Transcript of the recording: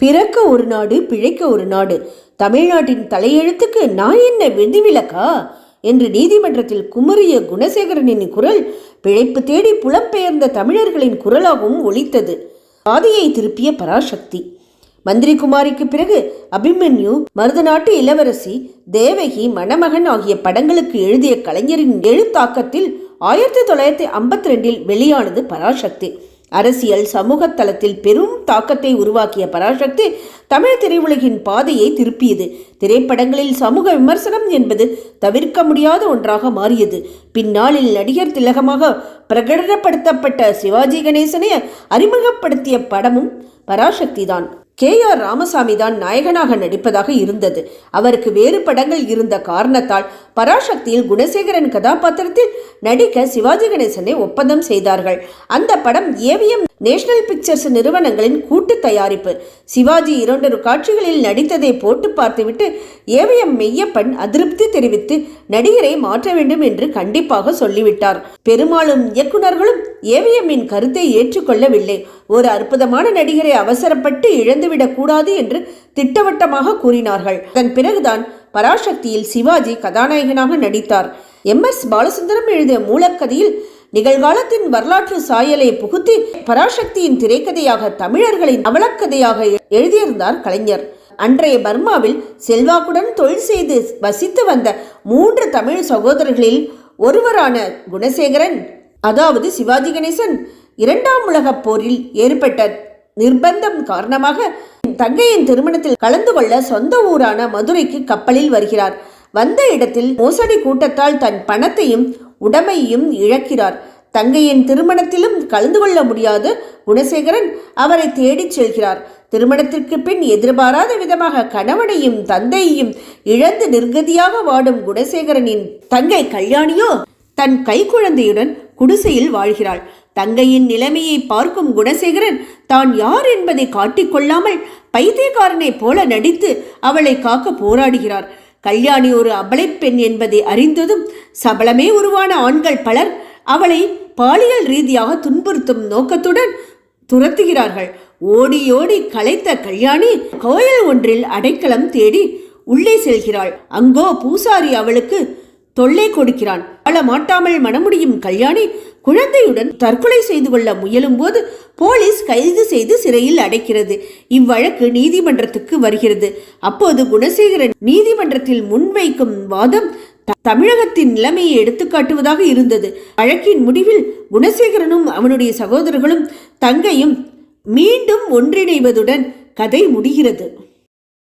பிறக்க ஒரு நாடு பிழைக்க ஒரு நாடு. தமிழ்நாட்டின் தலையெழுத்துக்கு நான் என்ன விதிவிலக்கா? என்று நீதிமன்றத்தில் குமரிய குணசேகரனின் குரல் பிழைப்பு தேடி புலம்பெயர்ந்த தமிழர்களின் குரலாகவும் ஒலித்தது. பாதையை திருப்பிய பராசக்தி. மந்திரி குமாரிக்கு பிறகு அபிமன்யு மருதநாட்டு இளவரசி தேவகி மணமகன் ஆகிய படங்களுக்கு எழுதிய கலைஞரின் எழுத்தாக்கத்தில் ஆயிரத்தி தொள்ளாயிரத்தி ஐம்பத்தி ரெண்டில் வெளியானது பராசக்தி. அரசியல் சமூக தளத்தில் பெரும் தாக்கத்தை உருவாக்கிய பராசக்தி தமிழ் திரையுலகின் பாதையை திருப்பியது. திரைப்படங்களில் சமூக விமர்சனம் என்பது தவிர்க்க முடியாத ஒன்றாக மாறியது. பின்னாளில் நடிகர் திலகமாக பிரகடனப்படுத்தப்பட்ட சிவாஜி கணேசனை அறிமுகப்படுத்திய படமும் பராசக்தி தான். கே ஆர் ராமசாமி தான் நாயகனாக நடிப்பதாக இருந்தது. அவருக்கு வேறு படங்கள் இருந்த காரணத்தால் பராசக்தியில் குணசேகரன் கதாபாத்திரத்தில் நடிக்க சிவாஜி கணேசனை ஒப்பந்தம் செய்தார்கள். அந்த படம் ஏவிஎம் நேஷனல் பிக்சர்ஸ் நிறுவனங்களின் கூட்டு தயாரிப்பு. சிவாஜி இரண்டொரு காட்சிகளில் நடித்ததை போட்டு பார்த்துவிட்டு ஏவிஎம் மெய்யப்பன் அதிருப்தி தெரிவித்து நடிகரை மாற்ற வேண்டும் என்று கண்டிப்பாக சொல்லிவிட்டார். பெரும்பாலும் இயக்குநர்களும் ஏவிஎம்மின் கருத்தை ஏற்றுக்கொள்ளவில்லை. ஒரு அற்புதமான நடிகரை அவசரப்பட்டு இழந்து போய்விடக்கூடாது என்று திட்டவட்டமாக கூறினார்கள். அதன் பிறகுதான் பராசக்தியில் சிவாஜி கதாநாயகனாக நடித்தார். எம். எஸ். பாலசுந்தரம் எழுதிய மூலக்கதையில் நிகழ்காலத்தின் வரலாற்று சாயலை புகுத்தி பராசக்தியின் திரைக்கதையாக தமிழர்களின் அவலக்கதையாக எழுதியிருந்தார் கலைஞர். அன்றைய பர்மாவில் செல்வாக்குடன் தொழில் செய்து வசித்து வந்த மூன்று தமிழ் சகோதரர்களில் ஒருவரான குணசேகரன் அதாவது சிவாஜி கணேசன் இரண்டாம் உலகப் போரில் ஏற்பட்ட நிர்பந்தம் காரணமாக தங்கையின் திருமணத்தில் கலந்து கொள்ள சொந்த ஊரான மதுரைக்கு கப்பலில் வருகிறார். வந்த இடத்தில் மோசடி கூட்டத்தால் தன் பணத்தையும் உடமையும் இழக்கிறார். தங்கையின் திருமணத்திலும் கலந்து கொள்ள முடியாது குணசேகரன் அவரை தேடிச் செல்கிறார். திருமணத்திற்கு பின் எதிர்பாராத விதமாக கணவனையும் தந்தையையும் இழந்து நிர்கதியாக வாடும் குணசேகரனின் தங்கை கல்யாணியோ தன் கைக்குழந்தையுடன் குடிசையில் வாழ்கிறாள். தங்கையின் நிலைமையை பார்க்கும் குணசேகரன் தான் யார் என்பதை காட்டிக்கொள்ளாமல் பைத்தியக்காரனைப் போல நடித்து அவளை காக்க போராடுகிறார். கல்யாணி ஒரு அபலைப்பெண் என்பதை அறிந்ததும் சபலமே உருவான ஆண்கள் பலர் அவளை பாலியல் ரீதியாக துன்புறுத்தும் நோக்கத்துடன் துரத்துகிறார்கள். ஓடி ஓடி களைத்த கல்யாணி கோயில் ஒன்றில் அடைக்கலம் தேடி உள்ளே செல்கிறாள். அங்கோ பூசாரி அவளுக்கு தொல்லை கொடுக்கிறான். வாழ மாட்டாமல் மனமுடியும் கல்யாணி குழந்தையுடன் தற்கொலை செய்து கொள்ள முயலும் போது போலீஸ் கைது செய்து சிறையில் அடைக்கிறது. இவ்வழக்கு நீதிமன்றத்துக்கு வருகிறது. அப்போது குணசேகரன் நீதிமன்றத்தில் முன்வைக்கும் வாதம் த- தமிழகத்தின் நிலைமையை எடுத்துக்காட்டுவதாக இருந்தது. வழக்கின் முடிவில் குணசேகரனும் அவனுடைய சகோதரர்களும் தங்கையும் மீண்டும் ஒன்றிணைவதுடன் கதை முடிகிறது.